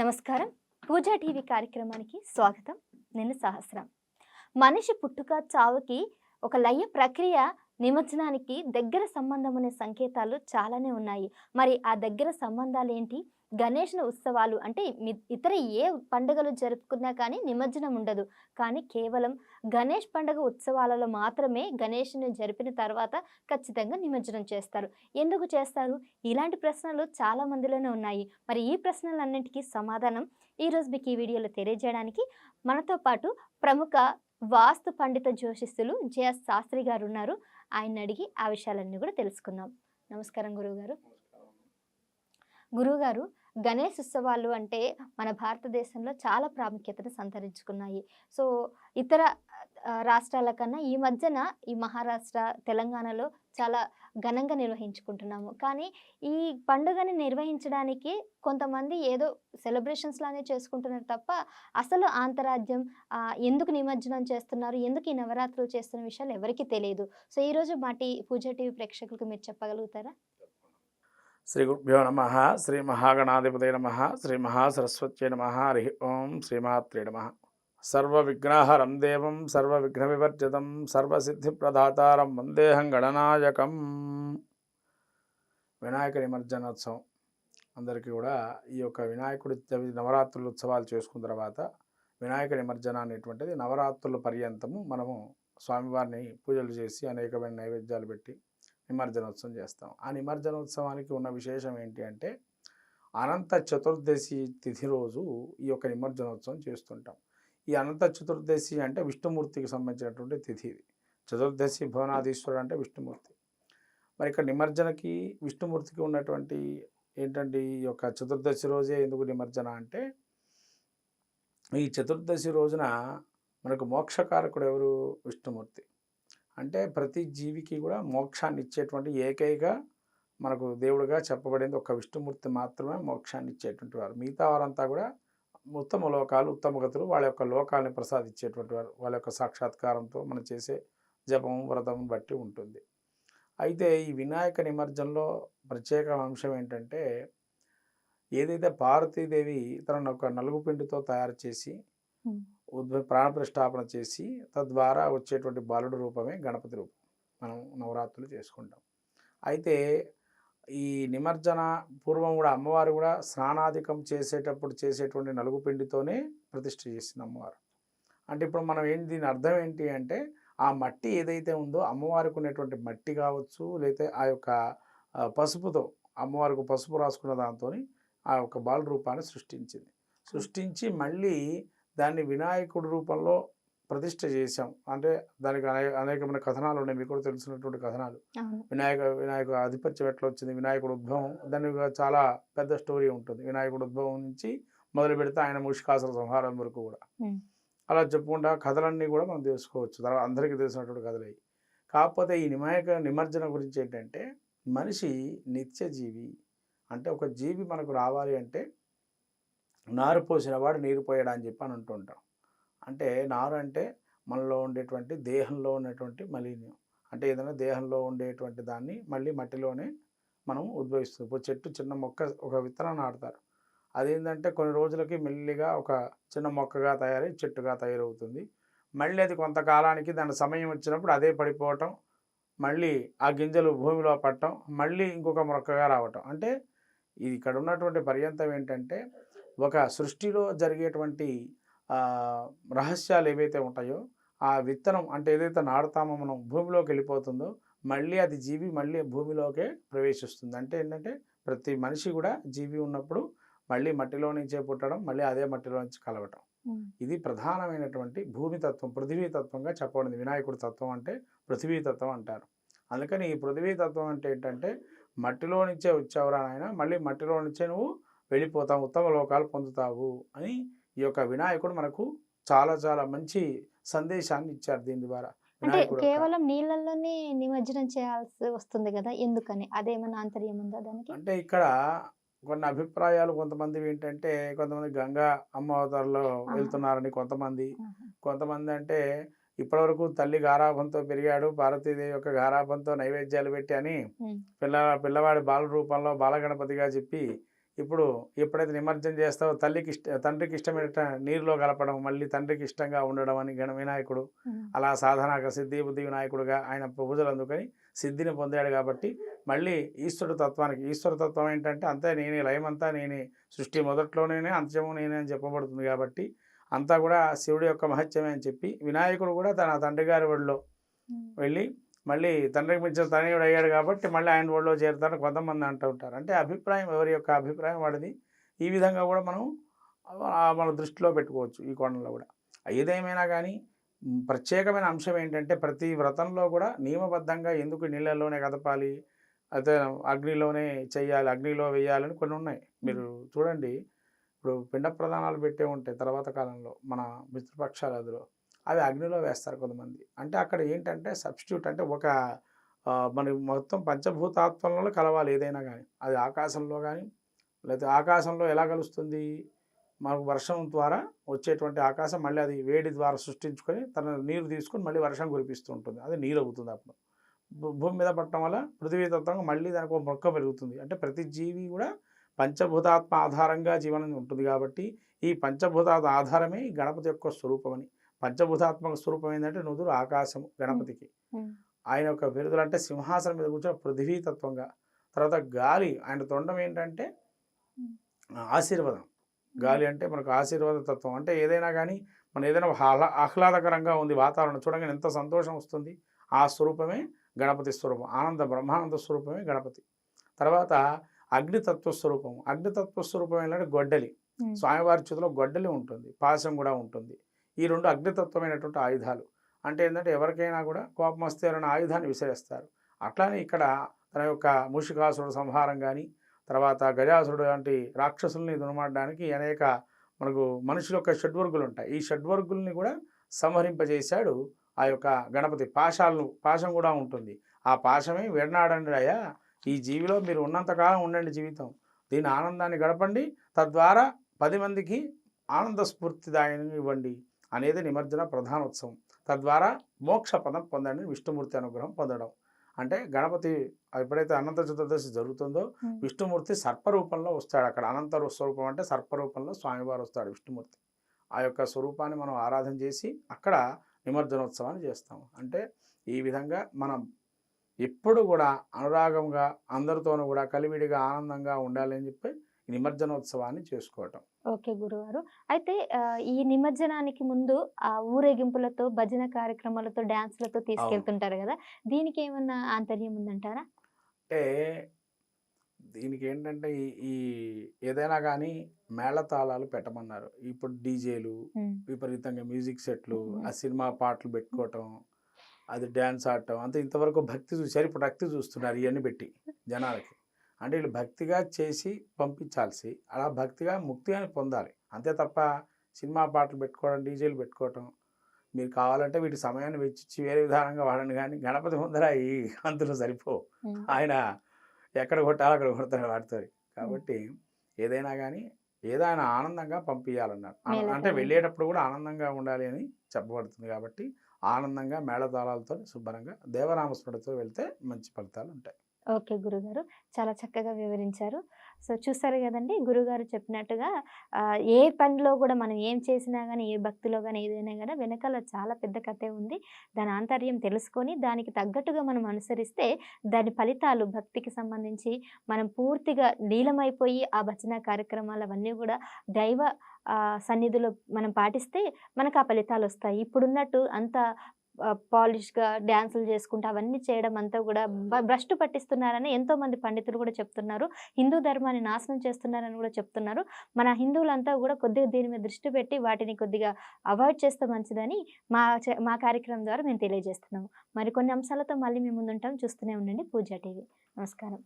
నమస్కారం. పూజా టీవీ కార్యక్రమానికి స్వాగతం. నేను సహస్రం. మనిషి పుట్టుక చావుకి ఒక లయ ప్రక్రియ నిమజ్జనానికి దగ్గర సంబంధం అనే సంకేతాలు చాలానే ఉన్నాయి. మరి ఆ దగ్గర సంబంధాలు ఏంటి? గణేష్ను ఉత్సవాలు అంటే ఇతర ఏ పండుగలు జరుపుకున్నా కానీ నిమజ్జనం ఉండదు. కానీ కేవలం గణేష్ పండుగ ఉత్సవాలలో మాత్రమే గణేష్ని జరిపిన తర్వాత ఖచ్చితంగా నిమజ్జనం చేస్తారు. ఎందుకు చేస్తారు? ఇలాంటి ప్రశ్నలు చాలా మందిలోనే ఉన్నాయి. మరి ఈ ప్రశ్నలన్నింటికీ సమాధానం ఈరోజు మీకు ఈ వీడియోలో తెలియజేయడానికి మనతో పాటు ప్రముఖ వాస్తు పండిత జ్యోతిష్యులు జెఎస్ శాస్త్రి గారు ఉన్నారు. ఆయన అడిగి ఆ విషయాలన్నీ కూడా తెలుసుకుందాం. నమస్కారం గురువుగారు. గురువుగారు గణేష్ ఉత్సవాలు అంటే మన భారతదేశంలో చాలా ప్రాముఖ్యతను సంతరించుకున్నాయి. సో ఇతర రాష్ట్రాల కన్నా ఈ మధ్యన ఈ మహారాష్ట్ర తెలంగాణలో చాలా ఘనంగా నిర్వహించుకుంటున్నాము. కానీ ఈ పండుగని నిర్వహించడానికి కొంతమంది ఏదో సెలబ్రేషన్స్ లానే చేసుకుంటున్నారు తప్ప అసలు ఆంతరాజ్యం ఎందుకు నిమజ్జనం చేస్తున్నారు ఎందుకు ఈ నవరాత్రులు చేస్తున్న విషయాలు ఎవరికీ తెలియదు. సో ఈరోజు మాటి పూజ టీవీ ప్రేక్షకులకు మీరు చెప్పగలుగుతారా? శ్రీ గురుభ్యో నమ శ్రీ మహాగణాధిపతి నమ శ్రీ మహాసరస్వత్యై నమ హరి ఓం శ్రీమాత్రే నమ. సర్వ విఘ్నహరం దేవం సర్వ విఘ్న వివర్జితం సర్వసిద్ధి ప్రదాతారం వందేహం గణనాయకం. వినాయక నిమజ్జనోత్సవం. అందరికీ కూడా ఈ యొక్క వినాయకుడి నవరాత్రుల ఉత్సవాలు చేసుకున్న తర్వాత వినాయక నిమజ్జన అనేటువంటిది నవరాత్రుల పర్యంతము మనము స్వామివారిని పూజలు చేసి అనేకమైన నైవేద్యాలు పెట్టి నిమజ్జనోత్సవం చేస్తాం. ఆ నిమజ్జనోత్సవానికి ఉన్న విశేషం ఏంటి అంటే అనంత చతుర్దశి తిథి రోజు ఈ యొక్క నిమజ్జనోత్సవం చేస్తుంటాం. ఈ అనంత చతుర్దశి అంటే విష్ణుమూర్తికి సంబంధించినటువంటి తిథి ఇది. చతుర్దశి భువనాధీశ్వరుడు అంటే విష్ణుమూర్తి. మరి ఇక్కడ నిమజ్జనకి విష్ణుమూర్తికి ఉన్నటువంటి ఏంటంటే ఈ యొక్క చతుర్దశి రోజే ఎందుకు నిమజ్జన అంటే ఈ చతుర్దశి రోజున మనకు మోక్షకారకుడు ఎవరు? విష్ణుమూర్తి. అంటే ప్రతి జీవికి కూడా మోక్షాన్ని ఇచ్చేటువంటి ఏకైక మనకు దేవుడుగా చెప్పబడింది ఒక విష్ణుమూర్తి మాత్రమే మోక్షాన్ని ఇచ్చేటువంటి వారు. మిగతా వారంతా కూడా ఉత్తమ లోకాలు ఉత్తమ గతులు వాళ్ళ యొక్క లోకాలని ప్రసాదించేటువంటి వారు. వాళ్ళ యొక్క సాక్షాత్కారంతో మనం చేసే జపం వ్రతం బట్టి ఉంటుంది. అయితే ఈ వినాయక నిమజ్జనంలో ప్రత్యేక అంశం ఏంటంటే ఏదైతే పార్వతీదేవి తనను ఒక నలుగు పిండితో తయారు చేసి ఉద్భ ప్రాణప్రతిష్టాపన చేసి తద్వారా వచ్చేటువంటి బాలుడు రూపమే గణపతి రూపం. మనం నవరాత్రులు చేసుకుంటాం. అయితే ఈ నిమజ్జన పూర్వం కూడా అమ్మవారు కూడా స్నానాధికం చేసేటప్పుడు చేసేటువంటి నలుగు పిండితోనే ప్రతిష్ఠ చేసింది అమ్మవారు. అంటే ఇప్పుడు మనం ఏంటి దీని అర్థం ఏంటి అంటే ఆ మట్టి ఏదైతే ఉందో అమ్మవారికి ఉన్నటువంటి మట్టి కావచ్చు లేకపోతే ఆ యొక్క పసుపుతో అమ్మవారికి పసుపు రాసుకున్న దాంతో ఆ యొక్క బాల రూపాన్ని సృష్టించింది. సృష్టించి మళ్ళీ దాన్ని వినాయకుడి రూపంలో ప్రతిష్ఠ చేశాం. అంటే దానికి అనేక అనేకమైన కథనాలు ఉన్నాయి. మీకు కూడా తెలిసినటువంటి కథనాలు. వినాయక వినాయక ఆధిపత్యం ఎట్లా వచ్చింది. వినాయకుడు ఉద్భవం ఒక చాలా పెద్ద స్టోరీ ఉంటుంది. వినాయకుడు ఉద్భవం నుంచి మొదలు పెడితే ఆయన ముష్కాసుర సంహారం వరకు కూడా. అలా చెప్పుకుంటా కథలన్నీ కూడా మనం తెలుసుకోవచ్చు. తర్వాత అందరికీ తెలిసినటువంటి కథలు. కాకపోతే ఈ నిమాయక నిమజ్జన గురించి ఏంటంటే మనిషి నిత్య జీవి అంటే ఒక జీవి మనకు రావాలి అంటే నారు పోసిన వాడు నీరు పోయాడు అని చెప్పి అని అంటుంటాం. అంటే నారు అంటే మనలో ఉండేటువంటి దేహంలో ఉన్నటువంటి మలిన్యం. అంటే ఏదైనా దేహంలో ఉండేటువంటి దాన్ని మళ్ళీ మట్టిలోనే మనం ఉద్భవిస్తుంది. ఇప్పుడు చెట్టు చిన్న మొక్క ఒక విత్తనం నాటుతారు. అదేంటంటే కొన్ని రోజులకి మెల్లిగా ఒక చిన్న మొక్కగా తయారై చెట్టుగా తయారవుతుంది. మళ్ళీ అది కొంతకాలానికి దాని సమయం వచ్చినప్పుడు అదే పడిపోవటం మళ్ళీ ఆ గింజలు భూమిలో పట్టడం మళ్ళీ ఇంకొక మొక్కగా రావటం. అంటే ఇది ఇక్కడ ఉన్నటువంటి పర్యంతం ఏంటంటే ఒక సృష్టిలో జరిగేటువంటి రహస్యాలు ఏవైతే ఉంటాయో ఆ విత్తనం అంటే ఏదైతే నాడుతామో మనం భూమిలోకి వెళ్ళిపోతుందో మళ్ళీ అది జీవి మళ్ళీ భూమిలోకే ప్రవేశిస్తుంది. అంటే ఏంటంటే ప్రతి మనిషి కూడా జీవి ఉన్నప్పుడు మళ్ళీ మట్టిలో నుంచే పుట్టడం మళ్ళీ అదే మట్టిలో నుంచి కలవటం. ఇది ప్రధానమైనటువంటి భూమి తత్వం పృథివీ తత్వంగా చెప్పబడింది. వినాయకుడి తత్వం అంటే పృథివీ తత్వం అంటారు. అందుకని ఈ పృథివీ తత్వం అంటే ఏంటంటే మట్టిలో నుంచే వచ్చావురా నాయన మళ్ళీ మట్టిలో నుంచే నువ్వు వెళ్ళిపోతావు ఉత్తమ లోకాలు పొందుతావు అని ఈ యొక్క వినాయకుడు మనకు చాలా చాలా మంచి సందేశాన్ని ఇచ్చారు దీని ద్వారా. అంటే కేవలం నీళ్ళల్లోనే నిమజ్జనం చేయాల్సి వస్తుంది కదా ఎందుకని? అదేమన్నా ఆంతర్యం ఉందా దానికి? అంటే ఇక్కడ కొన్ని అభిప్రాయాలు కొంతమంది ఏంటంటే కొంతమంది గంగా అమ్మ అవతారంలో వెళ్తున్నారని కొంతమంది. కొంతమంది అంటే ఇప్పటివరకు తల్లి గారాభంతో పెరిగాడు పార్వతీదేవి యొక్క గారాభంతో నైవేద్యాలు పెట్టి అని. పిల్ల పిల్లవాడి బాల రూపంలో బాలగణపతిగా చెప్పి ఇప్పుడు ఎప్పుడైతే నిమజ్జనం చేస్తావో తల్లికి ఇష్ట తండ్రికి ఇష్టమైన నీరులో కలపడం మళ్ళీ తండ్రికి ఇష్టంగా ఉండడం అని గణ వినాయకుడు అలా సాధనాక సిద్ధి బుద్ధి వినాయకుడుగా ఆయన పూజలు అందుకని సిద్ధిని పొందాడు కాబట్టి మళ్ళీ ఈశ్వర తత్వానికి ఈశ్వర తత్వం ఏంటంటే అంతే నేనే లయమంతా నేనే సృష్టి మొదట్లోనే అంత్యము నేనే అని చెప్పబడుతుంది కాబట్టి అంతా కూడా శివుడి యొక్క మహత్యమే అని చెప్పి వినాయకుడు కూడా తన తండ్రి గారి ఒడిలో వెళ్ళి మళ్ళీ తండ్రికి మించిన తనయుడు అయ్యాడు కాబట్టి మళ్ళీ ఆయన ఒడిలో చేరుతారని కొంతమంది అంటూ ఉంటారు. అంటే అభిప్రాయం ఎవరి యొక్క అభిప్రాయం వాడిది? ఈ విధంగా కూడా మనం మన దృష్టిలో పెట్టుకోవచ్చు ఈ కోణంలో కూడా. ఏదేమైనా కానీ ప్రత్యేకమైన అంశం ఏంటంటే ప్రతి వ్రతంలో కూడా నియమబద్ధంగా ఎందుకు నీళ్ళల్లోనే కదపాలి? అయితే అగ్నిలోనే చెయ్యాలి అగ్నిలో వేయాలని కొన్ని ఉన్నాయి. మీరు చూడండి. ఇప్పుడు పిండ ప్రదానాలు పెట్టే ఉంటాయి తర్వాత కాలంలో మన మిత్రపక్షాలు అందులో. అవి అగ్నిలో వేస్తారు కొంతమంది. అంటే అక్కడ ఏంటంటే సబ్స్టిట్యూట్ అంటే ఒక మన మొత్తం పంచభూతాత్వంలో కలవాలి ఏదైనా కానీ అది ఆకాశంలో కానీ లేకపోతే ఆకాశంలో ఎలా కలుస్తుంది? మనకు వర్షం ద్వారా వచ్చేటువంటి ఆకాశం మళ్ళీ అది వేడి ద్వారా సృష్టించుకొని తన నీరు తీసుకొని మళ్ళీ వర్షం కురిపిస్తూ ఉంటుంది. అది నీరు అవుతుంది అప్పుడు. భూమి మీద పట్టడం వల్ల పృథ్వీ తత్వంగా మళ్ళీ దానికి ఒక మొక్క పెరుగుతుంది. అంటే ప్రతి జీవి కూడా పంచభూతాత్మ ఆధారంగా జీవనం ఉంటుంది కాబట్టి ఈ పంచభూతాత్మ ఆధారమే గణపతి యొక్క స్వరూపమని. పంచభూతాత్మక స్వరూపం ఏంటంటే నుదురు ఆకాశం గణపతికి. ఆయన యొక్క బిరుదులు అంటే సింహాసనం మీద కూర్చొని పృథివీ తత్వంగా. తర్వాత గాలి ఆయన తొండం ఏంటంటే ఆశీర్వాదం. గాలి అంటే మనకు ఆశీర్వాద తత్వం. అంటే ఏదైనా కానీ మన ఏదైనా ఆహ్లా ఆహ్లాదకరంగా ఉంది వాతావరణం. చూడగానే ఎంత సంతోషం వస్తుంది. ఆ స్వరూపమే గణపతి స్వరూపం. ఆనంద బ్రహ్మానంద స్వరూపమే గణపతి. తర్వాత అగ్నితత్వ స్వరూపం అగ్నితత్వ స్వరూపం ఏంటంటే గొడ్డలి. స్వామివారి చేతిలో గొడ్డలి ఉంటుంది. పాశం కూడా ఉంటుంది. ఈ రెండు అగ్నితత్వమైనటువంటి ఆయుధాలు. అంటే ఏంటంటే ఎవరికైనా కూడా కోపం వస్తే ఆయుధాన్ని విసిరేస్తారు. అట్లానే ఇక్కడ తన యొక్క మూషికాసురుడు సంహారం కానీ తర్వాత గజాసురుడు లాంటి రాక్షసుల్ని దునమాడడానికి అనేక మనకు మనుషుల యొక్క షడ్వర్గులు ఉంటాయి ఈ షడ్వర్గుల్ని కూడా సంహరింపజేశాడు ఆ యొక్క గణపతి. పాశాలను పాశం కూడా ఉంటుంది. ఆ పాశమే విడనాడండి అయ్యా ఈ జీవిలో మీరు ఉన్నంతకాలం ఉండండి జీవితం. దీని ఆనందాన్ని గడపండి. తద్వారా పది మందికి ఆనంద స్ఫూర్తిదాయని ఇవ్వండి అనేది నిమజ్జన ప్రధాన ఉత్సవం తద్వారా మోక్ష పదం పొందండి విష్ణుమూర్తి అనుగ్రహం పొందడం. అంటే గణపతి ఎప్పుడైతే అనంత చతుర్దశి జరుగుతుందో. విష్ణుమూర్తి సర్పరూపంలో వస్తాడు. అక్కడ అనంత స్వరూపం అంటే సర్పరూపంలో స్వామివారు వస్తాడు విష్ణుమూర్తి. ఆ యొక్క స్వరూపాన్ని మనం ఆరాధన చేసి అక్కడ నిమజ్జనోత్సవాన్ని చేస్తాము. అంటే ఈ విధంగా మనం ఎప్పుడు కూడా అనురాగంగా అందరితోనూ కూడా కలివిడిగా ఆనందంగా ఉండాలి అని చెప్పి నిమజ్జనోత్సవాన్ని చేసుకోవటం. ఓకే గురువారు. అయితే ఈ నిమజ్జనానికి ముందు ఆ ఊరేగింపులతో భజన కార్యక్రమాలతో డాన్స్లతో తీసుకెళ్తుంటారు కదా దీనికి ఏమన్నా ఆంతర్యం ఉందంటారా? అంటే దీనికి ఏంటంటే ఈ ఏదైనా కానీ మేళతాళాలు పెట్టమన్నారు. ఇప్పుడు డీజేలు విపరీతంగా మ్యూజిక్ సెట్లు. ఆ సినిమా పాటలు పెట్టుకోవటం అది డ్యాన్స్ ఆడటం అంతే ఇంతవరకు భక్తి చూసారు ఇప్పుడు భక్తి చూస్తున్నారు ఇవన్నీ పెట్టి జనాలకి. అంటే వీళ్ళు భక్తిగా చేసి పంపించాల్సి అలా భక్తిగా ముక్తి అని పొందాలి. అంతే తప్ప సినిమా పాటలు పెట్టుకోవడం డీజేలు పెట్టుకోవటం మీరు కావాలంటే వీటి సమయాన్ని వెచ్చించి వేరే విధానంగా వాడండి కానీ గణపతి ముందర ఈ అంతులు సరిపోవు. ఉమ్, ఆయన ఎక్కడ కొట్టాలో అక్కడ కొడతాడు వాడుతారు కాబట్టి ఏదైనా కానీ ఏదైనా ఆనందంగా పంపించాలన్నారు అంటే. వెళ్ళేటప్పుడు కూడా ఆనందంగా ఉండాలి అని చెప్పబడుతుంది కాబట్టి ఆనందంగా మేళతాళాలతో శుభ్రంగా దేవరామస్మృతితో వెళ్తే మంచి ఫలితాలు ఉంటాయి. ఓకే గురుగారు. చాలా చక్కగా వివరించారు. సో చూస్తారు కదండి గురుగారు చెప్పినట్టుగా ఏ పనిలో కూడా మనం ఏం చేసినా కానీ ఏ భక్తిలో కానీ ఏదైనా కానీ వెనకాల చాలా పెద్ద కథే ఉంది. దాని ఆంతర్యం తెలుసుకొని దానికి తగ్గట్టుగా మనం అనుసరిస్తే దాని ఫలితాలు భక్తికి సంబంధించి మనం పూర్తిగా లీలమైపోయి ఆ భజన కార్యక్రమాలు అవన్నీ కూడా దైవ సన్నిధిలో మనం పాటిస్తే మనకు ఆ ఫలితాలు వస్తాయి. ఇప్పుడున్నట్టు అంత పాలిష్గా డ్యాన్సులు చేసుకుంటూ అవన్నీ చేయడం అంతా కూడా భ్రష్టు పట్టిస్తున్నారని ఎంతో మంది పండితులు కూడా చెప్తున్నారు. హిందూ ధర్మాన్ని నాశనం చేస్తున్నారని కూడా చెప్తున్నారు. మన హిందువులంతా కూడా కొద్దిగా దీని మీద దృష్టి పెట్టి వాటిని కొద్దిగా అవాయిడ్ చేస్తే మంచిదని మా మా కార్యక్రమం ద్వారా మేము తెలియజేస్తున్నాము. మరికొన్ని అంశాలతో మళ్ళీ మేము ముందుంటాం. చూస్తూనే ఉండండి పూజా టీవీ. నమస్కారం.